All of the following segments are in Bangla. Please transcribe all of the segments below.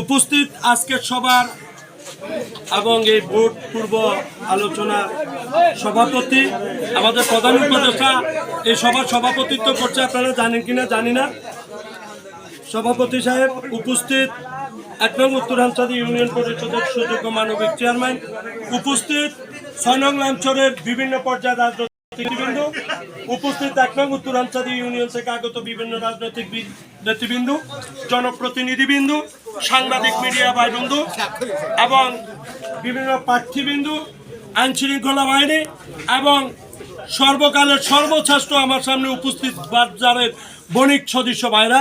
উপস্থিত আজকের সবার এবং এই ভোট পূর্ব আলোচনার সভাপতি, আমাদের প্রধান উপদেষ্টা, এই সভার সভাপতিত্ব করছে আপনারা জানেন কিনা জানি না। সভাপতি সাহেব উপস্থিত, এক নং উত্তরাঞ্চল ইউনিয়ন পরিষদের সুযোগ্য মানবিক চেয়ারম্যান। উপস্থিত ছয় নং লাঞ্চরের বিভিন্ন পর্যায়ের রাজনৈতিকবৃন্দ উপস্থিত এক নং উত্তরাঞ্চল ইউনিয়ন থেকে আগত বিভিন্ন রাজনৈতিক নেতৃবৃন্দ, জনপ্রতিনিধিবৃন্দ, সাংবাদিক মিডিয়া ভাইবৃন্দ এবং বিভিন্ন প্রার্থীবৃন্দ আইন শৃঙ্খলা বাহিনী এবং সর্বকালের সর্বশ্রেষ্ঠ আমার সামনে উপস্থিত বাজারের বণিক সদস্য ভাইরা,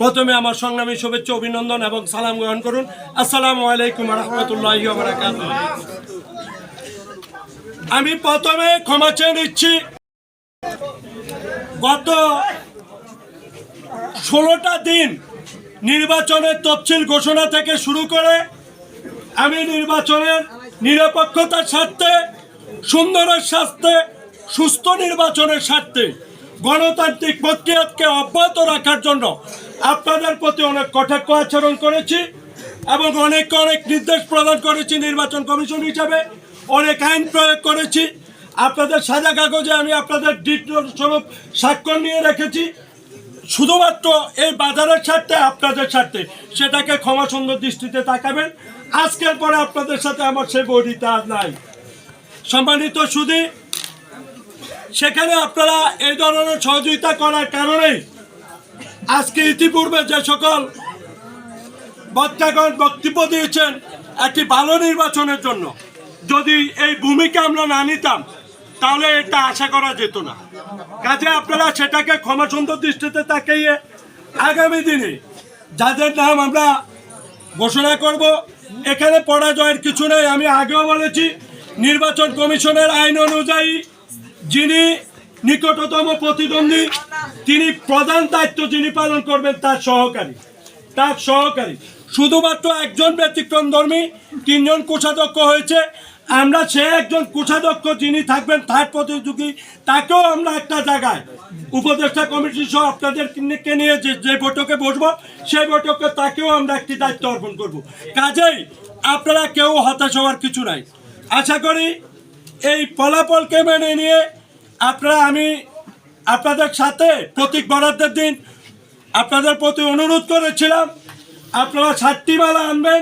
প্রথমে আমার সংগ্রামী শুভেচ্ছা, অভিনন্দন এবং সালাম গ্রহণ করুন। আসসালামু আলাইকুম রহমতুল্লাহ আমি প্রথমে ক্ষমা চেয়ে নিচ্ছি। গত ষোলোটা দিন নির্বাচনের তফসিল ঘোষণা থেকে শুরু করে আমি নির্বাচনের নিরপেক্ষতার স্বার্থে, সুন্দরের স্বার্থে, সুস্থ নির্বাচনের স্বার্থে গণতান্ত্রিক প্রক্রিয়াকে অব্যাহত রাখার জন্য আপনাদের প্রতি অনেক কটাক্ষ আচরণ করেছি এবং অনেক অনেক নির্দেশ প্রদান করেছি নির্বাচন কমিশন হিসাবে। অনেক আইন প্রয়োগ করেছি। আপনাদের সাজা কাগজে আমি আপনাদের স্বরূপ স্বাক্ষর নিয়ে রেখেছি। শুধুমাত্র এই বাজারের স্বার্থে, আপনাদের স্বার্থে। সেটাকে ক্ষমা সুন্দর দৃষ্টিতে তাকাবেন। আজকের পরে আপনাদের সাথে আমার সেই বৈরিতা নাই। সম্মানিত সুদী সেখানে আপনারা এই ধরনের সহযোগিতা করার কারণেই আজকে ইতিপূর্বে যে সকল বক্তাগণ বক্তব্য দিয়েছেন, একটি ভালো নির্বাচনের জন্য। যদি এই ভূমিকা আমরা না নিতাম, তাহলে এটা আশা করা যেত না। কাজে আপনারা সেটাকে ক্ষমা সুন্দর দৃষ্টিতে তাকিয়ে আগামী দিনে যাদের নাম আমরা ঘোষণা করব, এখানে পরাজয়ের কিছু নেই। আমি আগেও বলেছি, নির্বাচন কমিশনের আইন অনুযায়ী যিনি নিকটতম প্রতিদ্বন্দ্বী, তিনি প্রধান দায়িত্ব যিনি পালন করবেন তার সহকারী। তার সহকারী। শুধুমাত্র একজন ব্যতিক্রম ধর্মী, তিনজন কোষাধ্যক্ষ হয়েছে। আমরা সে একজন কোষাধ্যক্ষ যিনি থাকবেন থার্ড প্রতিযোগী, তাকেও আমরা একটা জায়গায় উপদেষ্টা কমিটি সহ আপনাদেরকে নিয়ে যে যে বৈঠকে বসবো, সেই বৈঠকে তাকেও আমরা একটি দায়িত্ব অর্পণ করব। কাজেই আপনারা কেউ হতাশ হওয়ার কিছু নাই। আশা করি এই ফলাফলকে মেনে নিয়ে আপনারা আমি আপনাদের সাথে প্রতীক বরাদ্দের দিন আপনাদের প্রতি অনুরোধ করেছিলাম, আপনারা সাতটি মালা আনবেন,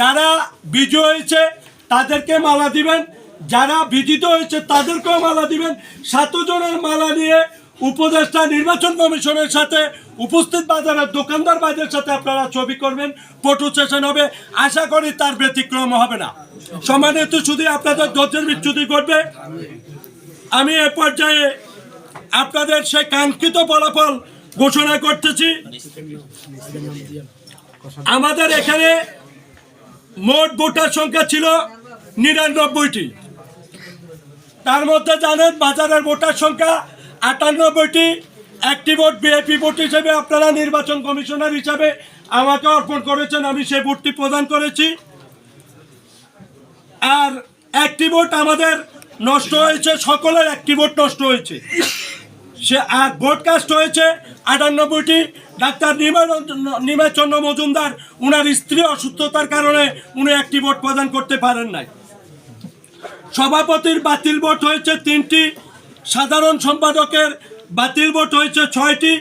যারা বিজয় হয়েছে তাদেরকে মালা দিবেন, যারা বিজিত হয়েছে তাদেরকেও মালা দিবেন। সাত জনের মালা নিয়ে উপদেষ্টা নির্বাচন কমিশনের সাথে, উপস্থিত বাজারের দোকানদার বাজারের সাথে আপনারা ছবি করবেন ফটো সেশন হবে। আশা করি তার ব্যতিক্রম হবে না। সম্মানিত শুধু আপনাদের ধৈর্যের বিচ্যুতি ঘটবে। আমি এ পর্যায়ে আপনাদের সেই কাঙ্ক্ষিত ফলাফল ঘোষণা করতেছি। আমাদের এখানে মোট ভোটার সংখ্যা ছিল নিরানব্বইটি। তার মধ্যে জানেন বাজারের ভোটার সংখ্যা আটানব্বইটি। একটি ভোট বিএপি ভোট হিসেবে আপনারা নির্বাচন কমিশনার হিসাবে আমাকে অর্পণ করেছেন, আমি সেই ভোটটি প্রদান করেছি। আর একটি ভোট আমাদের নষ্ট হয়েছে, সকলের একটি ভোট নষ্ট হয়েছে। সে আর ভোট কাস্ট হয়েছে, আটানব্বইটি ডাক্তার নিমাচন্দ্র মজুমদার। উনার স্ত্রী অসুস্থতার কারণে উনি একটি ভোট প্রদান করতে পারেন নাই। সভাপতির বাতিল ভোট হয়েছে তিনটি, সাধারণ সম্পাদকের বাতিল ভোট হয়েছে ছয়টি,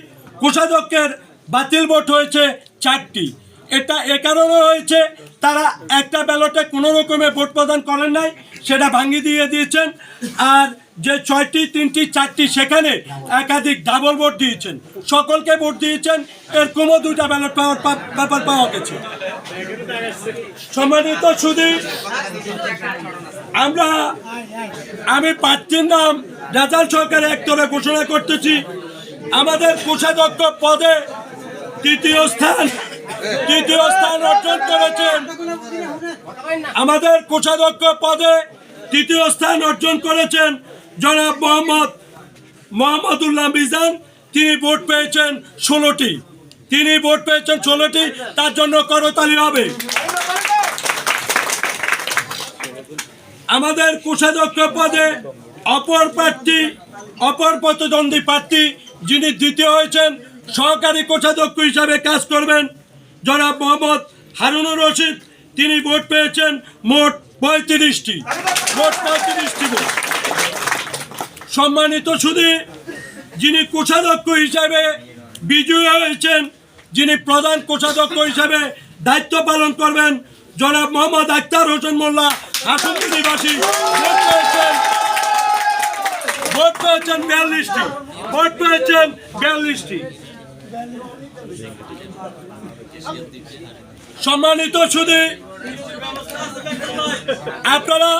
কোষাধ্যক্ষের বাতিল ভোট হয়েছে চারটি। এটা এ কারণে হয়েছে, তারা একটা ব্যালটে কোনো রকমে ভোট প্রদান করেন নাই, সেটা ভাঙিয়ে দিয়ে দিয়েছেন। আর যে ছয়টি, তিনটি, চারটি সেখানে একাধিক ডাবল ভোট দিয়েছেন। সকলকে ভোট দিয়েছেন। এরকমও দুইটা ব্যালট পাওয়ার ব্যাপার পাওয়া গেছে। সম্মানিত সুদী আমরা, আমি প্রার্থীর নাম রেজাল্ট সরকারে একতরে ঘোষণা করতেছি। আমাদের কোষাধ্যক্ষ পদে তৃতীয় স্থান তৃতীয় স্থান অর্জন করেছেন। আমাদের কোষাধ্যক্ষ পদে তৃতীয় স্থান অর্জন করেছেন জনাব মোহাম্মদ মোহাম্মদুল্লাহ মিজান, তিনি ভোট পেয়েছেন ষোলোটি। তিনি ভোট পেয়েছেন ষোলোটি, তার জন্য করতালি হবে। আমাদের কোষাধ্যক্ষ পদে অপর প্রার্থী, অপর প্রতিদ্বন্দ্বী প্রার্থী, যিনি দ্বিতীয় হয়েছেন, সহকারী কোষাধ্যক্ষ হিসাবে কাজ করবেন জনাব মোহাম্মদ হারুনুর রশিদ। তিনি ভোট পেয়েছেন মোট পঁয়ত্রিশটি মোট পঁয়ত্রিশটি ভোট। সম্মানিত শুধু যিনি কোষাধ্যক্ষ হিসাবে বিজয়ী হয়েছেন, যিনি প্রধান কোষাধ্যক্ষ হিসাবে দায়িত্ব পালন করবেন, জনাব মোহাম্মদ আক্তার হোসেন মোল্লা আসন্ত নিবাসী বিয়াল্লিশটি, ভোট পেয়েছেন বিয়াল্লিশটি। সম্মানিত শুধু আপনারা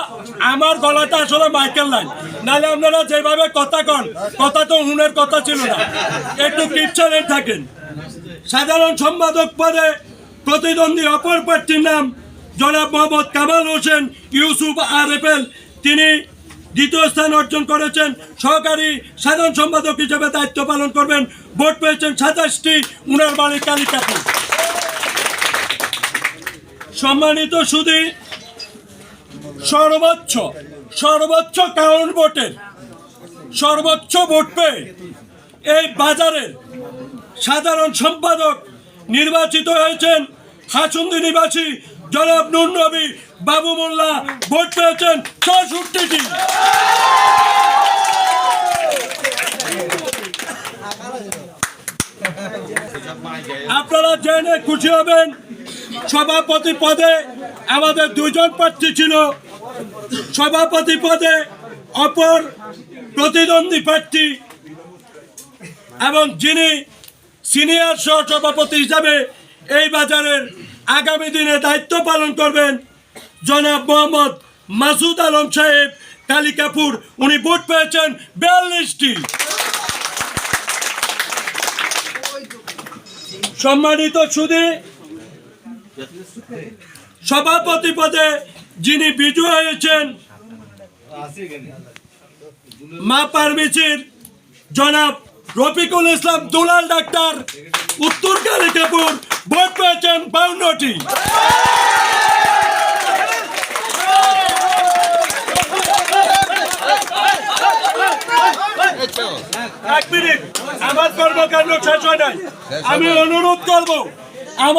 আমার গলাটা আসলে মাইকেল লাইন নাহলে আপনারা যেভাবে কথা কন, কথা তো হুনের কথা ছিল না। একটু কিপচারে থাকেন। সাধারণ সম্পাদক পদে প্রতিদ্বন্দ্বী অপর প্রার্থীর নাম জনাব মোহাম্মদ কামাল হোসেন ইউসুফ আর এফেল তিনি দ্বিতীয় স্থান অর্জন করেছেন। সহকারী সাধারণ সম্পাদক হিসেবে দায়িত্ব পালন করবেন। ভোট পেয়েছেন সাতাশটি, উনার বাড়ির কালিকাপুর সম্মানিত সুদী সর্বোচ্চ সর্বোচ্চ কাউন্ট ভোটের, সর্বোচ্চ ভোট পেয়ে এই বাজারের সাধারণ সম্পাদক নির্বাচিত হয়েছেন। হাসুন্দি নিবাসী জনাব নুর নবী বাবু মোল্লা ভোট পেয়েছেন চৌষট্টিটি আপনারা জেনে খুশি হবেন সভাপতি পদে আমাদের দুজন প্রার্থী ছিল। সভাপতি পদে অপর প্রতিদ্বন্দ্বী প্রার্থী এবং যিনি সিনিয়র সহ সভাপতি হিসাবে এই বাজারের আগামী দিনে দায়িত্ব পালন করবেন জনাব মোহাম্মদ মাসুদ আলম সাহেব কালিকাপুর। উনি ভোট পেয়েছেন বিয়াল্লিশটি। সম্মানিত সুদী সভাপতি পদে যিনি বিজয় হয়েছেন মা পারমিচির জনাব রফিকুল ইসলাম দুলাল ডাক্তার, উত্তর কালিকাপুর ভোট পেয়েছেন বাউন্নটি। এক মিনিট, আমার কর্মকাণ্ড শেষ হয় নাই। আমি অনুরোধ করব, আমার